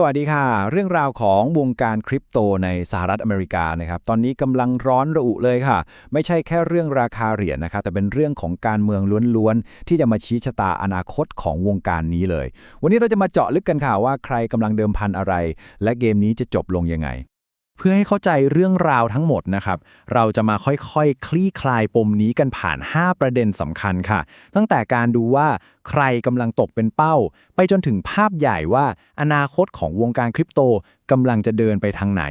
สวัสดีค่ะ เรื่องราวของวงการคริปโตในสหรัฐอเมริกานะครับตอนนี้กำลังร้อนระอุเลยค่ะ ไม่ใช่แค่เรื่องราคาเหรียญนะครับแต่เป็นเรื่องของการเมืองล้วนๆ ที่จะมาชี้ชะตาอนาคตของวงการนี้เลย วันนี้เราจะมาเจาะลึกกันค่ะว่าใครกำลังเดิมพันอะไร และเกมนี้จะจบลงยังไง เพื่อให้เข้าใจเรื่องราวทั้งหมดนะครับ เราจะมาค่อยๆคลี่คลายปมนี้กันผ่าน 5 ประเด็นสำคัญค่ะ ตั้งแต่การดูว่าใครกำลังตกเป็นเป้า ไปจนถึงภาพใหญ่ว่าอนาคตของวงการคริปโตกำลังจะเดินไปทางไหน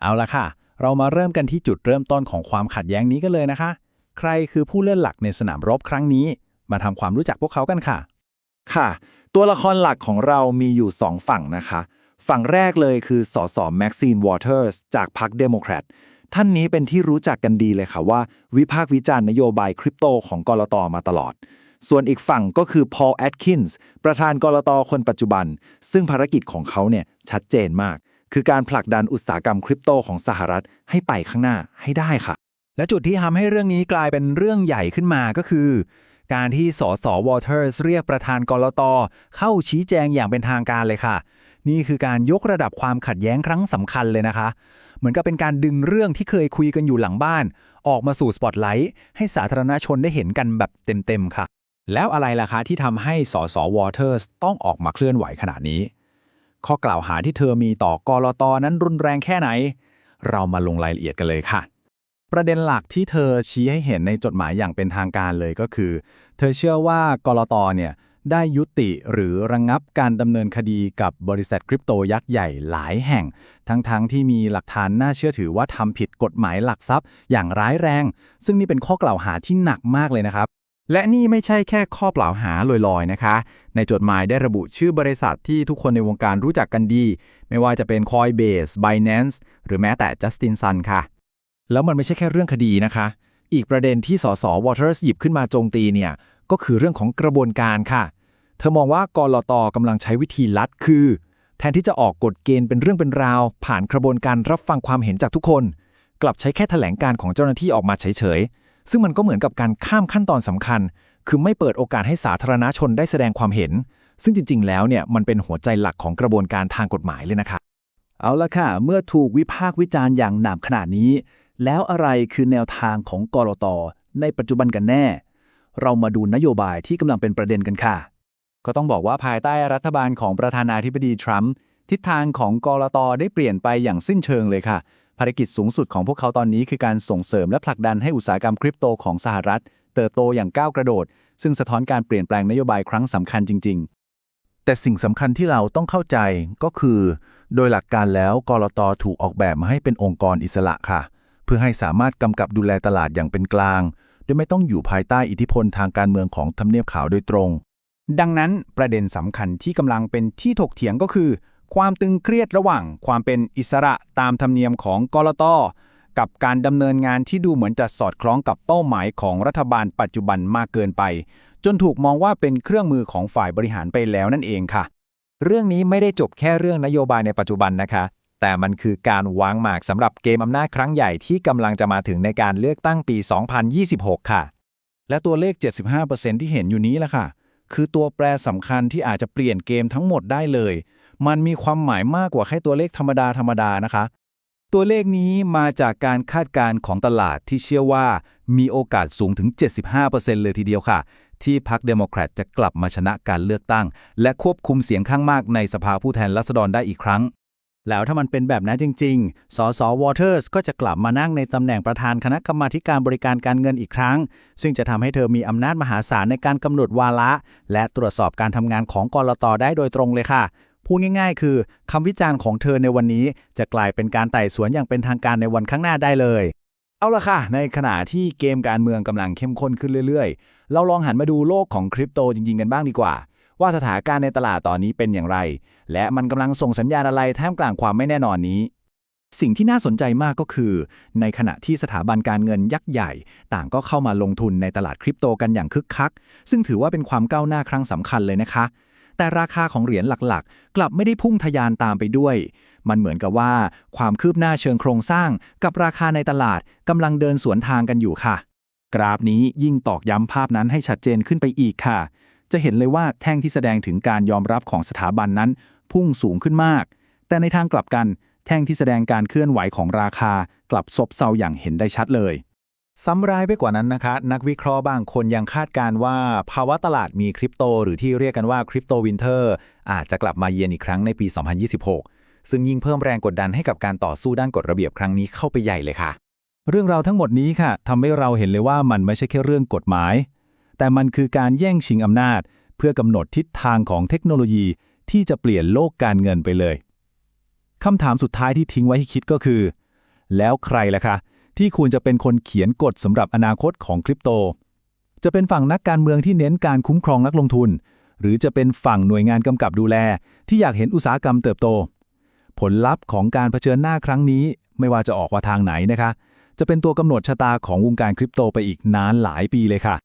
เอาละค่ะ เรามาเริ่มกันที่จุดเริ่มต้นของความขัดแย้งนี้กันเลยนะคะ ใครคือผู้เล่นหลักในสนามรบครั้งนี้ มาทำความรู้จักพวกเขากันค่ะ ค่ะ ตัวละครหลักของเรามีอยู่ 2 ฝั่งนะคะ ฝั่งแรกเลยคือสสแม็กซีนวอเตอร์สจากพรรคเดโมแครตท่านนี้เป็นที่รู้จักกันดีเลยค่ะว่า วิพากษ์วิจารณ์นโยบายคริปโตของกรตมาตลอด ส่วนอีกฝั่งก็คือพอลแอดคินส์ประธานกรตคนปัจจุบัน ซึ่งภารกิจของเขาเนี่ยชัดเจนมาก คือการผลักดันอุตสาหกรรมคริปโตของสหรัฐให้ไปข้างหน้าให้ได้ค่ะ และจุดที่ทำให้เรื่องนี้กลายเป็นเรื่องใหญ่ขึ้นมาก็คือ การที่สสวอเตอร์สเรียกประธานกรตเข้าชี้แจงอย่างเป็นทางการเลยค่ะ นี่คือการยกระดับความขัดแย้งครั้งสำคัญเลยนะคะ เหมือนกับเป็นการดึงเรื่องที่เคยคุยกันอยู่หลังบ้าน ออกมาสู่สปอตไลท์ให้สาธารณชนได้เห็นกันแบบเต็มๆค่ะ แล้วอะไรล่ะคะที่ทำให้สสวอเตอร์สต้องออกมาเคลื่อนไหวขนาดนี้ ข้อกล่าวหาที่เธอมีต่อกรตนั้นรุนแรงแค่ไหน เรามาลงรายละเอียดกันเลยค่ะประเด็นหลักที่เธอชี้ให้เห็นในจดหมายอย่างเป็นทางการเลยก็คือ เธอเชื่อว่ากรตเนี่ย ได้ยุติหรือระงงับการดำเนินคดีกับบริษัทคริปโตยักษ์ใหญ่หลายแห่ง ทั้งๆทที่มีหลักฐานน่าเชื่อถือว่าทำผิดกฎหมายหลักทรัพย์ อย่างร้ายแรง ซึ่งนี่เป็นข้อกล่าวหาที่หนักมากเลยนะครับ และนี่ไม่ใช่แค่ข้อกล่าวหาลอยๆนะคะ ในจดหมายได้ระบุชื่อบริษัทที่ทุกคนในวงการรู้จักกันดี ไม่ว่าจะเป็น Coinbase, Binance หรือแม้แต่ Justin Sun ค่ะ แล้วมันไม่ใช่แค่เรื่องคดีนะคะ อีกประเด็นที่สสวอเตอร์สหยิบขึ้นมาโจมตีเนี่ยก็คือเรื่องของกระบวนการค่ะ เธอมองว่ากรตกำลังใช้วิธีลัดคือ แทนที่จะออกกฎเกณฑ์เป็นเรื่องเป็นราว ผ่านกระบวนการรับฟังความเห็นจากทุกคน กลับใช้แค่แถลงการของเจ้าหน้าที่ออกมาเฉยๆ ซึ่งมันก็เหมือนกับการข้ามขั้นตอนสำคัญ คือไม่เปิดโอกาสให้สาธารณชนได้แสดงความเห็น ซึ่งจริง ๆ แล้วเนี่ยมันเป็นหัวใจหลักของกระบวนการทางกฎหมายเลยนะคะเอาละค่ะ เมื่อถูกวิพากษ์วิจารณ์อย่างหนาบขนาดนี้ แล้วอะไรคือแนวทางของกรตในปัจจุบันกันแน่ เรามาดูนโยบายที่กำลังเป็นประเด็นกันค่ะ ก็ต้องบอกว่าภายใต้รัฐบาลของประธานาธิบดีทรัมป์ทิศทางของกรตได้เปลี่ยนไปอย่างสิ้นเชิงเลยค่ะ ภารกิจสูงสุดของพวกเขาตอนนี้คือการส่งเสริมและผลักดันให้อุตสาหกรรมคริปโตของสหรัฐ เติบโตอย่างก้าวกระโดด ซึ่งสะท้อนการเปลี่ยนแปลงนโยบายครั้งสำคัญจริง ๆแต่สิ่งสำคัญที่เราต้องเข้าใจก็คือ โดยหลักการแล้วกรตถูกออกแบบมาให้เป็นองค์กรอิสระค่ะ เพื่อให้สามารถกำกับดูแลตลาดอย่างเป็นกลาง โดยไม่ต้องอยู่ภายใต้อิทธิพลทางการเมืองของทำเนียบขาวโดยตรง ดังนั้นประเด็นสำคัญที่กำลังเป็นที่ถกเถียงก็คือ ความตึงเครียดระหว่างความเป็นอิสระตามธรรมเนียมของกรตกับการดำเนินงานที่ดูเหมือนจะสอดคล้องกับเป้าหมายของรัฐบาลปัจจุบันมากเกินไป จนถูกมองว่าเป็นเครื่องมือของฝ่ายบริหารไปแล้วนั่นเองค่ะ เรื่องนี้ไม่ได้จบแค่เรื่องนโยบายในปัจจุบันนะคะ แต่มันคือการวางหมากสำหรับเกมอำนาจครั้งใหญ่ที่กำลังจะมาถึงในการเลือกตั้งปี 2026 ค่ะ และตัวเลข 75%ที่เห็นอยู่นี้แหละค่ะ คือตัวแปรสำคัญที่อาจจะเปลี่ยนเกมทั้งหมดได้เลย มันมีความหมายมากกว่าแค่ตัวเลขธรรมดาธรรมดานะคะ ตัวเลขนี้มาจากการคาดการณ์ของตลาดที่เชื่อว่ามีโอกาสสูงถึง 75%เลยทีเดียวค่ะ ที่พรรคเดโมแครตจะกลับมาชนะการเลือกตั้ง และควบคุมเสียงข้างมากในสภาผู้แทนราษฎรได้อีกครั้ง แล้วถ้ามันเป็นแบบนั้นจริง ๆ สสวอเตอร์สก็จะกลับมานั่งในตำแหน่งประธานคณะกรรมาการบริการการเงินอีกครั้ง ซึ่งจะทำให้เธอมีอำนาจมหาศาลในการกำหนดวาระ และตรวจสอบการทำงานของกรตได้โดยตรงเลยค่ะ พูดง่าย ๆ คือคำวิจารณ์ของเธอในวันนี้ จะกลายเป็นการไต่สวนอย่างเป็นทางการในวันข้างหน้าได้เลย เอาละค่ะ ในขณะที่เกมการเมืองกำลังเข้มข้นขึ้นเรื่อย ๆ เราลองหันมาดูโลกของคริปโตจริง ๆ กันบ้างดีกว่า ว่าสถานการณ์ในตลาดตอนนี้เป็นอย่างไร และมันกำลังส่งสัญญาณอะไรท่ามกลางความไม่แน่นอนนี้ สิ่งที่น่าสนใจมากก็คือ ในขณะที่สถาบันการเงินยักษ์ใหญ่ ต่างก็เข้ามาลงทุนในตลาดคริปโตกันอย่างคึกคัก ซึ่งถือว่าเป็นความก้าวหน้าครั้งสำคัญเลยนะคะแต่ราคาของเหรียญหลักๆ กลับไม่ได้พุ่งทะยานตามไปด้วย มันเหมือนกับว่าความคืบหน้าเชิงโครงสร้าง กับราคาในตลาดกำลังเดินสวนทางกันอยู่ค่ะ กราฟนี้ยิ่งตอกย้ำภาพนั้นให้ชัดเจนขึ้นไปอีกค่ะ จะเห็นเลยว่าแท่งที่แสดงถึงการยอมรับของสถาบันนั้น พุ่งสูงขึ้นมาก แต่ในทางกลับกัน แท่งที่แสดงการเคลื่อนไหวของราคากลับซบเซาอย่างเห็นได้ชัดเลยซ้ำร้ายไปกว่านั้นนะคะ นักวิเคราะห์บางคนยังคาดการณ์ว่า ภาวะตลาดมีคริปโต หรือที่เรียกกันว่าคริปโตวินเทอร์อาจจะกลับมาเยือนอีกครั้งในปี 2026 ซึ่งยิ่งเพิ่มแรงกดดันให้กับการต่อสู้ด้านกฎระเบียบครั้งนี้เข้าไปใหญ่เลยค่ะ เรื่องราวทั้งหมดนี้ค่ะทำให้เราเห็นเลยว่ามันไม่ใช่แค่เรื่องกฎหมาย แต่มันคือการแย่งชิงอำนาจ เพื่อกำหนดทิศทางของเทคโนโลยีที่จะเปลี่ยนโลกการเงินไปเลยคำถามสุดท้ายที่ทิ้งไว้ให้คิดก็คือ แล้วใครล่ะคะ ที่ควรจะเป็นคนเขียนกฎสำหรับอนาคตของคริปโต จะเป็นฝั่งนักการเมืองที่เน้นการคุ้มครองนักลงทุน หรือจะเป็นฝั่งหน่วยงานกำกับดูแล ที่อยากเห็นอุตสาหกรรมเติบโต ผลลัพธ์ของการเผชิญหน้าครั้งนี้ ไม่ว่าจะออกว่าทางไหนนะคะ จะเป็นตัวกำหนดชะตาของวงการคริปโตไปอีกนานหลายปีเลยค่ะ